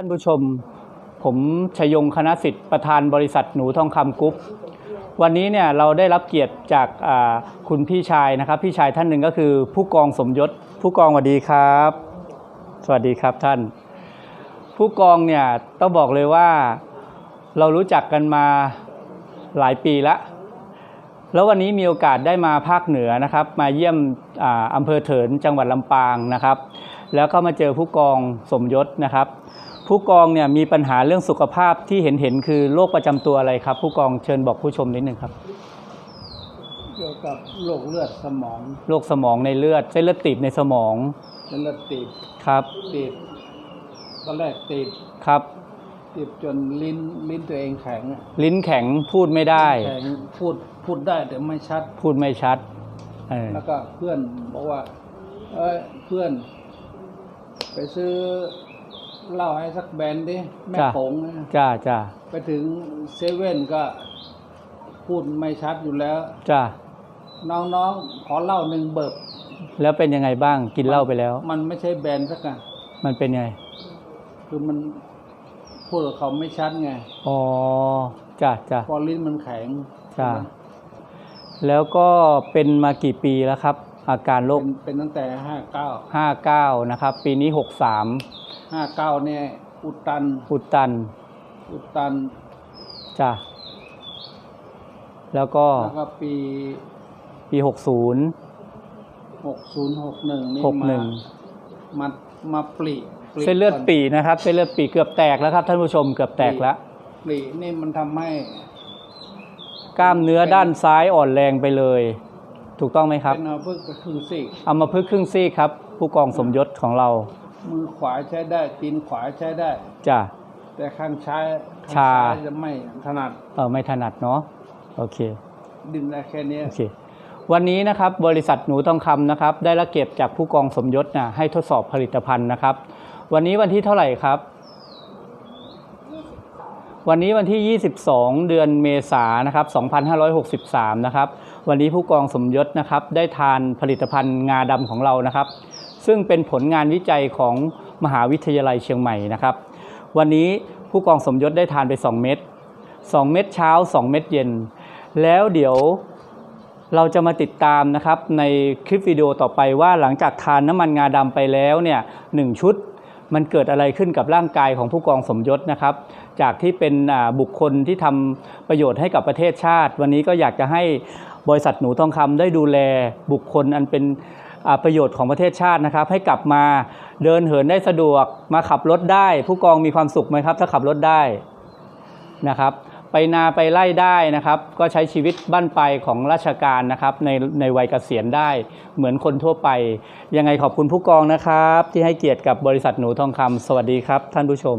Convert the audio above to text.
ท่านผู้ชม ผมชยงคณะสิทธิ์ประธานบริษัทหนูทองคำกรุ๊ปวันนี้เนี่ยเราได้รับเกียรติจากคุณพี่ชายนะครับ พี่ชายท่านหนึ่งก็คือผู้กองสมยศ ผู้กองสวัสดีครับ สวัสดีครับท่าน ผู้กองเนี่ยต้องบอกเลยว่าเรารู้จักกันมาหลายปีละแล้ววันนี้มีโอกาสได้มาภาคเหนือนะครับ มาเยี่ยมออำเภอเถินจังหวัดลำปางนะครับ แล้วก็มาเจอผู้กองสมยศนะครับ ผู้กองเนี่ยมีปัญหาเรื่องสุขภาพที่เห็นเห็นๆคือโรคประจำตัวอะไรครับ ผู้กองเชิญบอกผู้ชมนิดนึงครับ เกี่ยวกับโรคเลือดสมองโรคสมองในเลือดเส้นเลือดตีบในสมองเส้นเลือดตีบครับตีบตอนแรกตีบครับตีบจนลิ้นลิ้นตัวเองแข็งอะลิ้นแข็งพูดไม่ได้แข็งพูดพูดได้แต่ไม่ชัด พูดไม่ชัดเออแล้วก็เพื่อนบอกว่า เอ้ยเพื่อน ไปซื้อ เหล้าให้สักแบรนด์ดิแม่ผงนะจ้าจ้าไปถึงเซเว่นก็พูดไม่ชัดอยู่แล้ว จ้าน้องๆ ขอเหล้าหนึ่งเบิบแล้วเป็นยังไงบ้างกินเหล้าไปแล้ว มันไม่ใช่แบรนด์สักอะมันเป็นไง คือมันพูดกับเขาไม่ชัดไง อ๋อ จ้าจ้าพอลิ้นมันแข็ง จ้า แล้วก็เป็นมากี่ปีแล้วครับ อาการโรเป็คนเป็นตั้งแต่ห้าเก้าห้าเก้านะครับ ปีนี้หกสาม ห้าเก้าเนี่ยอุดตัน อุดตัน อุดตันจ้าแล้วก็แล้วก็ปีปีหกศูนย์หกศูนย์หกหนึ่งนี่หกหนึ่งมามามาปลีปเส้นเลือดก่ปีนะครับเส้นเลือดปีเกือบแตกแล้วครับท่านผู้ชมเกือบแตกแล้วปลีนี่มันทำให้ กล้ามเนื้อด้านซ้ายอ่อนแรงไปเลย ถูกต้องไหมครับเป็นเอาเพิ่งกระคึงซีกเอามาพึ่งครึ่งซี่ครับ ผู้กองสมยศของเรา มือขวาใช้ได้ตีนขวาใช้ได้ จ้ะ แต่ข้างซ้ายข้างชาซ้ายจะไม่ถนัดเออไม่ถนัดเนาะโอเคดึงได้แค่เนี้ย โอเค วันนี้นะครับบริษัทหนูทองคำนะครับ ได้รับเกียรติจากผู้กองสมยศนะให้ทดสอบผลิตภัณฑ์นะครับ วันนี้วันที่เท่าไหร่ครับ วันนี้วันที่ 22 เดือนเมษายนนะครับ 2563 นะครับ วันนี้ผู้กองสมยศนะครับ ได้ทานผลิตภัณฑ์งาดำของเรานะครับ ซึ่งเป็นผลงานวิจัยของมหาวิทยาลัยเชียงใหม่นะครับ วันนี้ผู้กองสมยศได้ทานไป 2 เม็ด2 เม็ดเช้า 2 เม็ดเย็น แล้วเดี๋ยวเราจะมาติดตามนะครับในคลิปวิดีโอต่อไปว่าหลังจากทานน้ำมันงาดำไปแล้วเนี่ยหนึ่งชุดมันเกิดอะไรขึ้นกับร่างกายของผู้กองสมยศนะครับ จากที่เป็นบุคคลที่ทำประโยชน์ให้กับประเทศชาติ วันนี้ก็อยากจะให้บริษัทหนูทองคำได้ดูแลบุคคลอันเป็น ประโยชน์ของประเทศชาตินะครับ ให้กลับมาเดินเหินได้สะดวกมาขับรถได้ ผู้กองมีความสุขไหมครับ ถ้าขับรถได้นะครับ ไปนาไปไล่ได้นะครับ ก็ใช้ชีวิตบ้านปลายของราชการนะครับ ในในวัยเกษียณได้เหมือนคนทั่วไป ยังไงขอบคุณผู้กองนะครับ ที่ให้เกียรติกับบริษัทหนูทองคำสวัสดีครับ ท่านผู้ชม